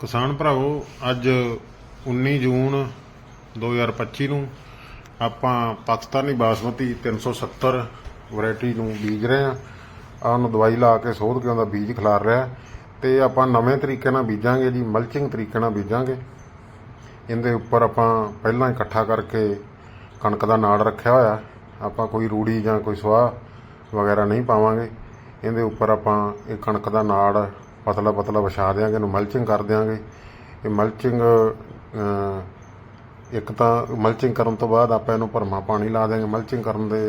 ਕਿਸਾਨ ਭਰਾਵੋ, ਅੱਜ 19 ਜੂਨ 2025 ਨੂੰ ਆਪਾਂ ਪਾਕਿਸਤਾਨੀ ਬਾਸਮਤੀ 370 ਵੈਰਾਈਟੀ ਨੂੰ ਬੀਜ ਰਹੇ ਆ ਆ ਉਹਨੂੰ ਦਵਾਈ ਲਾ ਕੇ ਸੋਧ ਕੇ ਉਹਦਾ ਬੀਜ ਖਿਲਾਰ ਰਿਹਾ ਤੇ ਆਪਾਂ ਨਵੇਂ ਤਰੀਕੇ ਨਾਲ ਬੀਜਾਂਗੇ ਜੀ, ਮਲਚਿੰਗ ਤਰੀਕੇ ਨਾਲ ਬੀਜਾਂਗੇ। ਇਹਦੇ ਉੱਪਰ ਆਪਾਂ ਪਹਿਲਾਂ ਇਕੱਠਾ ਕਰਕੇ ਕਣਕ ਦਾ ਨਾੜ ਰੱਖਿਆ ਹੋਇਆ ਆਪਾਂ ਕੋਈ ਰੂੜੀ ਜਾਂ ਕੋਈ ਸਵਾਹ ਵਗੈਰਾ ਨਹੀਂ ਪਾਵਾਂਗੇ। ਇਹਦੇ ਉੱਪਰ ਆਪਾਂ ਇਹ ਕਣਕ ਦਾ ਨਾੜ ਪਤਲਾ ਪਤਲਾ ਵਿਛਾ ਦਿਆਂਗੇ ਇਹਨੂੰ ਮਲਚਿੰਗ ਕਰ ਦਿਆਂਗੇ। ਇਹ ਮਲਚਿੰਗ ਇੱਕ ਤਾਂ ਮਲਚਿੰਗ ਕਰਨ ਤੋਂ ਬਾਅਦ ਆਪਾਂ ਇਹਨੂੰ ਭਰਮਾ ਪਾਣੀ ਲਾ ਦਿਆਂਗੇ। ਮਲਚਿੰਗ ਕਰਨ ਦੇ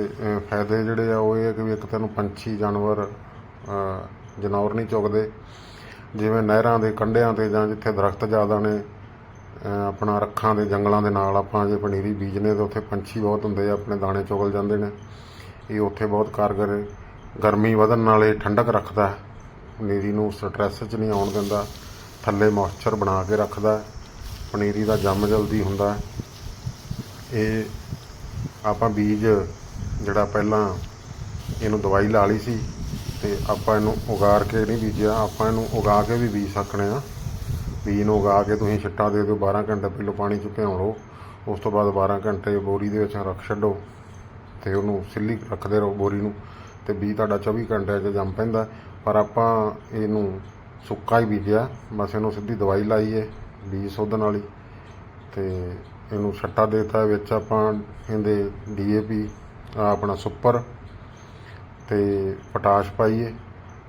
ਫਾਇਦੇ ਜਿਹੜੇ ਆ ਉਹ ਇਹ ਆ ਕਿ ਵੀ ਇੱਕ ਇਹਨੂੰ ਪੰਛੀ ਜਾਨਵਰ ਅਹ, ਜਨੌਰ ਨਹੀਂ ਚੁਗਦੇ। ਜਿਵੇਂ ਨਹਿਰਾਂ ਦੇ ਕੰਢਿਆਂ ਤੇ ਜਾਂ ਜਿੱਥੇ ਦਰਖਤ ਜ਼ਿਆਦਾ ਨੇ ਆਪਣਾ ਰੱਖਾਂ ਦੇ ਜੰਗਲਾਂ ਦੇ ਨਾਲ ਆਪਾਂ ਜੇ ਪਨੀਰੀ ਬੀਜਨੇ ਤਾਂ ਉੱਥੇ ਪੰਛੀ ਬਹੁਤ ਹੁੰਦੇ ਆ ਆਪਣੇ ਦਾਣੇ ਚੁਗਲ ਜਾਂਦੇ ਨੇ। ਇਹ ਉੱਥੇ ਬਹੁਤ ਕਾਰਗਰ ਹੈ। ਗਰਮੀ ਵਧਣ ਨਾਲ ਇਹ ਠੰਡਕ ਰੱਖਦਾ ਹੈ। ਪਨੀਰੀ ਨੂੰ ਸਟ੍ਰੈਸ 'ਚ ਨਹੀਂ ਆਉਣ ਦਿੰਦਾ। ਥੱਲੇ ਮੋਇਸਚਰ ਬਣਾ ਕੇ ਰੱਖਦਾ। ਪਨੀਰੀ ਦਾ ਜੰਮ ਜਲਦੀ ਹੁੰਦਾ। ਇਹ ਆਪਾਂ ਬੀਜ ਜਿਹੜਾ ਪਹਿਲਾਂ ਇਹਨੂੰ ਦਵਾਈ ਲਾ ਲਈ ਸੀ ਤੇ ਆਪਾਂ ਇਹਨੂੰ ਉਗਾੜ ਕੇ ਨਹੀਂ ਬੀਜਿਆ। ਆਪਾਂ ਇਹਨੂੰ ਉਗਾ ਕੇ ਵੀ ਬੀਜ ਸਕਣੇ ਆ ਬੀਜ ਨੂੰ ਉਗਾ ਕੇ ਤੁਸੀਂ ਛਿੱਟਾ ਦੇ ਦਿਓ 12 ਘੰਟੇ ਪਹਿਲਾਂ ਪਾਣੀ 'ਚ ਭਿਉਂ ਲਓ। ਉਸ ਤੋਂ ਬਾਅਦ 12 ਘੰਟੇ ਬੋਰੀ ਦੇ ਵਿੱਚ ਰੱਖ ਛੱਡੋ ਤੇ ਉਹਨੂੰ ਸਿੱਲੀ ਰੱਖਦੇ ਰਹੋ ਬੋਰੀ ਨੂੰ। ਤੇ ਬੀਜ ਤੁਹਾਡਾ 24 ਘੰਟਿਆਂ 'ਚ ਜੰਮ ਪੈਂਦਾ। ਪਰ ਆਪਾਂ ਇਹਨੂੰ ਸੁੱਕਾ ਹੀ ਬੀਜਿਆ। ਬਸ ਇਹਨੂੰ ਸਿੱਧੀ ਦਵਾਈ ਲਾਈ ਏ ਬੀਜ ਸੋਧਣ ਵਾਲੀ। ਤੇ ਇਹਨੂੰ ਛੱਟਾ ਦੇਤਾ, ਵਿੱਚ ਆਪਾਂ ਇਹਦੇ ਡੀਏਪੀ ਆਪਣਾ ਸੁਪਰ ਤੇ ਪੋਟਾਸ਼ ਪਾਈਏ।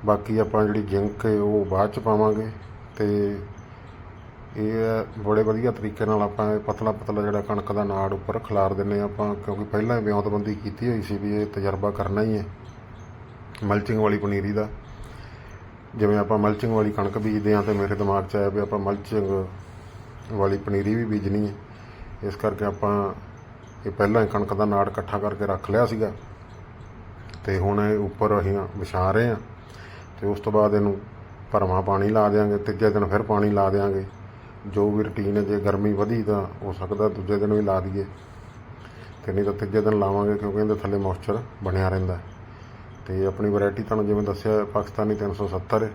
ਬਾਕੀ ਆਪਾਂ ਜਿਹੜੀ ਜ਼ਿੰਕ ਹੈ, ਉਹ ਬਾਅਦ ਚ ਪਾਵਾਂਗੇ। ਤੇ ਇਹ ਬੜੇ ਵਧੀਆ ਤਰੀਕੇ ਨਾਲ ਆਪਾਂ ਇਹ ਪਤਲਾ ਪਤਲਾ ਜਿਹੜਾ ਕਣਕ ਦਾ ਨਾੜ ਉੱਪਰ ਖਿਲਾਰ ਦਿੰਨੇ ਹਾਂ ਆਪਾਂ। ਕਿਉਂਕਿ ਪਹਿਲਾਂ ਹੀ ਵਿਉਂਤਬੰਦੀ ਕੀਤੀ ਹੋਈ ਸੀ ਵੀ ਇਹ ਤਜਰਬਾ ਕਰਨਾ ਹੀ ਹੈ। ਮਲਚਿੰਗ ਵਾਲੀ ਪਨੀਰੀ ਦਾ। ਜਿਵੇਂ ਆਪਾਂ ਮਲਚਿੰਗ ਵਾਲੀ ਕਣਕ ਬੀਜਦੇ ਹਾਂ ਤੇ ਮੇਰੇ ਦਿਮਾਗ 'ਚ ਆਇਆ ਵੀ ਆਪਾਂ ਮਲਚਿੰਗ ਵਾਲੀ ਪਨੀਰੀ ਵੀ ਬੀਜਣੀ ਹੈ। ਇਸ ਕਰਕੇ ਆਪਾਂ ਇਹ ਪਹਿਲਾਂ ਹੀ ਕਣਕ ਦਾ ਨਾੜ ਇਕੱਠਾ ਕਰਕੇ ਰੱਖ ਲਿਆ ਸੀਗਾ। ਤੇ ਹੁਣ ਇਹ ਉੱਪਰ ਅਸੀਂ ਵਿਛਾ ਰਹੇ ਹਾਂ ਤੇ ਉਸ ਤੋਂ ਬਾਅਦ ਇਹਨੂੰ ਭਰਵਾਂ ਪਾਣੀ ਲਾ ਦੇਾਂਗੇ ਤੀਜੇ ਦਿਨ ਫਿਰ ਪਾਣੀ ਲਾ ਦੇਾਂਗੇ ਜੋ ਵੀ ਰੁਟੀਨ ਹੈ, ਜੇ ਗਰਮੀ ਵਧੀ ਤਾਂ ਹੋ ਸਕਦਾ ਦੂਜੇ ਦਿਨ ਵੀ ਲਾ ਦਈਏ। ਤੇ ਨਹੀਂ ਤਾਂ ਤੀਜੇ ਦਿਨ ਲਾਵਾਂਗੇ ਕਿਉਂਕਿ ਇਹਦੇ ਥੱਲੇ ਮੋਇਸਚਰ ਬਣਿਆ ਰਹਿੰਦਾ ਹੈ। ਤੇ ਆਪਣੀ ਵੈਰਾਈਟੀ ਤੁਹਾਨੂੰ ਜਿਵੇਂ ਦੱਸਿਆ, ਪਾਕਿਸਤਾਨੀ 370 ਹੈ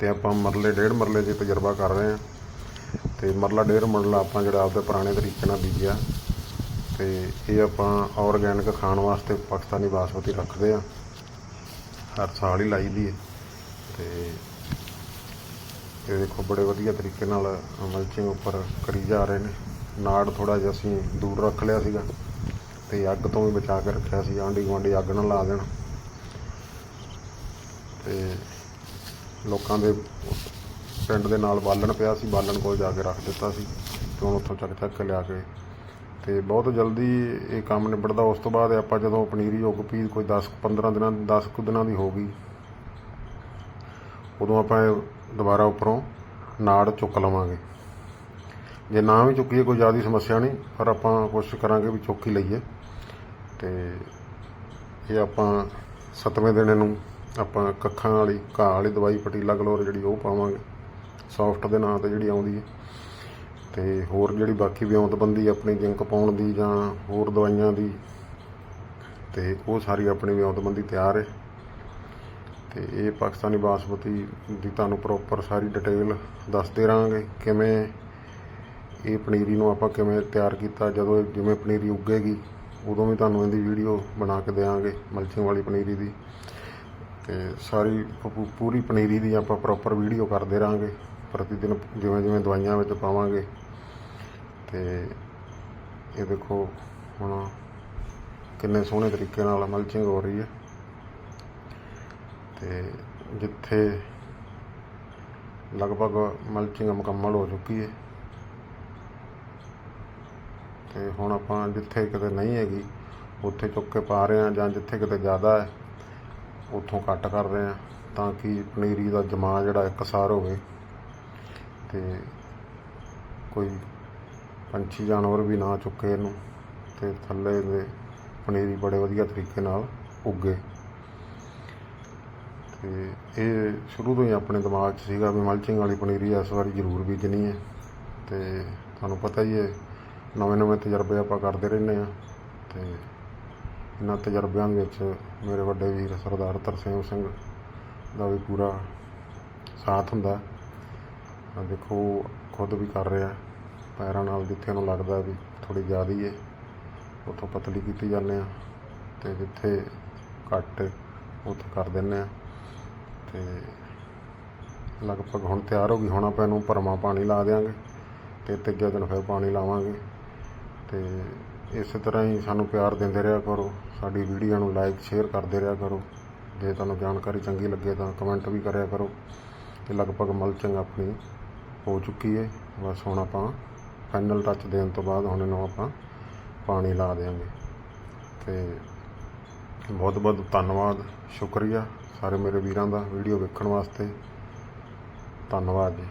ਤੇ ਆਪਾਂ ਮਰਲੇ, ਡੇਢ ਮਰਲੇ ਦੇ ਤਜਰਬਾ ਕਰ ਰਹੇ ਹਾਂ। ਤੇ ਮਰਲਾ, ਡੇਢ ਮਰਲਾ ਆਪਾਂ ਜਿਹੜਾ ਆਪਦੇ ਪੁਰਾਣੇ ਤਰੀਕੇ ਨਾਲ ਬੀਜਿਆ। ਤੇ ਇਹ ਆਪਾਂ ਆਰਗੈਨਿਕ ਖਾਣ ਵਾਸਤੇ ਪਾਕਿਸਤਾਨੀ ਬਾਸਮਤੀ ਰੱਖਦੇ ਆ ਹਰ ਸਾਲ ਹੀ ਲਾਈ ਦੀ ਹੈ ਤੇ ਇਹ ਦੇਖੋ, ਬੜੇ ਵਧੀਆ ਤਰੀਕੇ ਨਾਲ ਮਲਚਿੰਗ ਉੱਪਰ ਕਰੀ ਜਾ ਰਹੇ ਨੇ। ਨਾੜ ਥੋੜਾ ਜਿਹਾ ਅਸੀਂ ਦੂਰ ਰੱਖ ਲਿਆ ਸੀਗਾ। ਤੇ ਅੱਗ ਤੋਂ ਵੀ ਬਚਾ ਕੇ ਰੱਖਿਆ ਸੀ, ਆਂਢੀ ਗੁਆਂਢੀ ਅੱਗ ਨਾ ਲਾ ਦੇਣ। ਤੇ ਲੋਕਾਂ ਦੇ ਪਿੰਡ ਦੇ ਨਾਲ ਬਾਲਣ ਪਿਆ ਸੀ, ਬਾਲਣ ਕੋਲ ਜਾ ਕੇ ਰੱਖ ਦਿੱਤਾ ਸੀ, ਤੇ ਹੁਣ ਉੱਥੋਂ ਚੱਕ ਚੱਕ ਕੇ ਲਿਆ ਕੇ। ਤੇ ਬਹੁਤ ਜਲਦੀ ਇਹ ਕੰਮ ਨਿਬੜਦਾ, ਉਸ ਤੋਂ ਬਾਅਦ ਆਪਾਂ ਜਦੋਂ ਪਨੀਰੀ ਉੱਗ ਪਈ, ਕੋਈ 10 15 ਦਿਨਾਂ 10 ਕੁ ਦਿਨਾਂ ਦੀ ਹੋ ਗਈ। ਉਦੋਂ ਆਪਾਂ ਇਹ ਦੁਬਾਰਾ ਉੱਪਰੋਂ ਨਾੜ ਚੁੱਕ ਲਵਾਂਗੇ। ਜੇ ਨਾ ਵੀ ਚੁੱਕੀਏ, ਕੋਈ ਜ਼ਿਆਦਾ ਸਮੱਸਿਆ ਨਹੀਂ, ਪਰ ਆਪਾਂ ਕੋਸ਼ਿਸ਼ ਕਰਾਂਗੇ ਵੀ ਚੁੱਕ ਹੀ ਲਈਏ। ਤੇ ਇਹ ਆਪਾਂ ਸੱਤਵੇਂ ਦਿਨ ਇਹਨੂੰ ਆਪਾਂ ਕੱਖਾਂ ਵਾਲੀ, ਘਾਹ ਵਾਲੀ ਦਵਾਈ ਪਟੀਲਾ ਗਲੋਰ ਜਿਹੜੀ ਉਹ ਪਾਵਾਂਗੇ। ਸੌਫਟ ਦੇ ਨਾਂ ਤੇ ਜਿਹੜੀ ਆਉਂਦੀ ਹੈ। ਤੇ ਹੋਰ ਜਿਹੜੀ ਬਾਕੀ ਵਿਉਂਤਬੰਦੀ ਆਪਣੀ ਜਿੰਕ ਪਾਉਣ ਦੀ ਜਾਂ ਹੋਰ ਦਵਾਈਆਂ ਦੀ, ਤੇ ਉਹ ਸਾਰੀ ਆਪਣੀ ਵਿਉਂਤਬੰਦੀ ਤਿਆਰ ਹੈ। ਤੇ ਇਹ ਪਾਕਿਸਤਾਨੀ ਬਾਸਮਤੀ ਦੀ ਤੁਹਾਨੂੰ ਪ੍ਰੋਪਰ ਸਾਰੀ ਡਿਟੇਲ ਦੱਸਦੇ ਰਹਾਂਗੇ ਕਿਵੇਂ ਇਹ ਪਨੀਰੀ ਨੂੰ ਆਪਾਂ ਕਿਵੇਂ ਤਿਆਰ ਕੀਤਾ, ਜਦੋਂ ਇਹ ਜਿਵੇਂ ਪਨੀਰੀ ਉੱਗੇਗੀ। ਉਦੋਂ ਵੀ ਤੁਹਾਨੂੰ ਇਹਦੀ ਵੀਡੀਓ ਬਣਾ ਕੇ ਦੇਵਾਂਗੇ ਮਲਚਿੰਗ ਵਾਲੀ ਪਨੀਰੀ ਦੀ। ਤੇ ਸਾਰੀ ਪੂਰੀ ਪਨੀਰੀ ਦੀ ਆਪਾਂ ਪ੍ਰੋਪਰ ਵੀਡੀਓ ਕਰਦੇ ਰਹਾਂਗੇ ਪ੍ਰਤੀ ਦਿਨ ਜਿਵੇਂ ਜਿਵੇਂ ਦਵਾਈਆਂ ਵਿੱਚ ਪਾਵਾਂਗੇ। ਤੇ ਇਹ ਦੇਖੋ, ਹੁਣ ਕਿੰਨੇ ਸੋਹਣੇ ਤਰੀਕੇ ਨਾਲ ਮਲਚਿੰਗ ਹੋ ਰਹੀ ਹੈ। ਤੇ ਜਿੱਥੇ ਲਗਭਗ ਮਲਚਿੰਗ ਮੁਕੰਮਲ ਹੋ ਚੁੱਕੀ ਹੈ। ਤੇ ਹੁਣ ਆਪਾਂ ਜਿੱਥੇ ਕਿਤੇ ਨਹੀਂ ਹੈਗੀ, ਉੱਥੇ ਚੁੱਕ ਕੇ ਪਾ ਰਹੇ ਹਾਂ ਜਾਂ ਜਿੱਥੇ ਕਿਤੇ ਜ਼ਿਆਦਾ ਹੈ, ਉੱਥੋਂ ਕੱਟ ਕਰ ਰਹੇ ਹਾਂ ਤਾਂ ਕਿ ਪਨੀਰੀ ਦਾ ਜਮਾ ਜਿਹੜਾ ਇਕਸਾਰ ਹੋਵੇ ਤੇ ਕੋਈ ਪੰਛੀ ਜਾਨਵਰ ਵੀ ਨਾ ਚੁੱਕੇ ਇਹਨੂੰ ਤੇ ਥੱਲੇ ਦੇ ਪਨੀਰੀ ਬੜੇ ਵਧੀਆ ਤਰੀਕੇ ਨਾਲ ਉੱਗੇ। ਤੇ ਇਹ ਸ਼ੁਰੂ ਤੋਂ ਹੀ ਆਪਣੇ ਦਿਮਾਗ 'ਚ ਸੀਗਾ ਵੀ ਮਲਚਿੰਗ ਵਾਲੀ ਪਨੀਰੀ ਇਸ ਵਾਰੀ ਜ਼ਰੂਰ ਬੀਜਣੀ ਹੈ ਤੇ ਤੁਹਾਨੂੰ ਪਤਾ ਹੀ ਹੈ ਨਵੇਂ ਨਵੇਂ ਤਜਰਬੇ ਆਪਾਂ ਕਰਦੇ ਰਹਿੰਦੇ ਆ ਤੇ ਇਹਨਾਂ ਤਜਰਬਿਆਂ ਦੇ ਵਿੱਚ ਮੇਰੇ ਵੱਡੇ ਵੀਰ ਸਰਦਾਰ ਤਰਸੇਮ ਸਿੰਘ ਦਾ ਵੀ ਪੂਰਾ ਸਾਥ ਹੁੰਦਾ। ਆ ਦੇਖੋ ਖੁਦ ਵੀ ਕਰ ਰਿਹਾ। ਪੈਰਾਂ ਨਾਲ ਜਿੱਥੇ ਨੂੰ ਲੱਗਦਾ ਵੀ ਥੋੜੀ ਜ਼ਿਆਦਾ ਹੀ ਹੈ ਉੱਥੋਂ ਪਤਲੀ ਕੀਤੀ ਜਾਂਦੇ ਆ ਤੇ ਜਿੱਥੇ ਘੱਟ ਹੈ, ਕਰ ਦਿੰਦੇ ਆ ਤੇ ਲਗਭਗ ਹੁਣ ਤਿਆਰ ਹੋ ਗਈ। ਹੁਣ ਆਪਾਂ ਇਹਨੂੰ ਭਰਮਾ ਪਾਣੀ ਲਾ ਦੇਵਾਂਗੇ ਤੇ ਤੀਜੇ ਦਿਨ ਫਿਰ ਪਾਣੀ ਲਾਵਾਂਗੇ। ਤੇ ਇਸੇ ਤਰ੍ਹਾਂ ਹੀ ਸਾਨੂੰ ਪਿਆਰ ਦਿੰਦੇ ਰਿਹਾ ਕਰੋ, ਸਾਡੀ ਵੀਡੀਓ ਨੂੰ ਲਾਈਕ ਸ਼ੇਅਰ ਕਰਦੇ ਰਿਹਾ ਕਰੋ। ਜੇ ਤੁਹਾਨੂੰ ਜਾਣਕਾਰੀ ਚੰਗੀ ਲੱਗੇ ਤਾਂ ਕਮੈਂਟ ਵੀ ਕਰਿਆ ਕਰੋ। ਤੇ ਲਗਭਗ ਮਲਚਿੰਗ ਆਪਣੀ ਹੋ ਚੁੱਕੀ ਹੈ ਬਸ ਹੁਣ ਆਪਾਂ ਫਾਈਨਲ ਟੱਚ ਦੇਣ ਤੋਂ ਬਾਅਦ ਹੁਣ ਇਹਨੂੰ ਆਪਾਂ ਪਾਣੀ ਲਾ ਦੇਵਾਂਗੇ ਤੇ ਬਹੁਤ ਬਹੁਤ ਧੰਨਵਾਦ। ਸ਼ੁਕਰੀਆ ਸਾਰੇ ਮੇਰੇ ਵੀਰਾਂ ਦਾ ਵੀਡੀਓ ਵੇਖਣ ਵਾਸਤੇ। ਧੰਨਵਾਦ ਜੀ।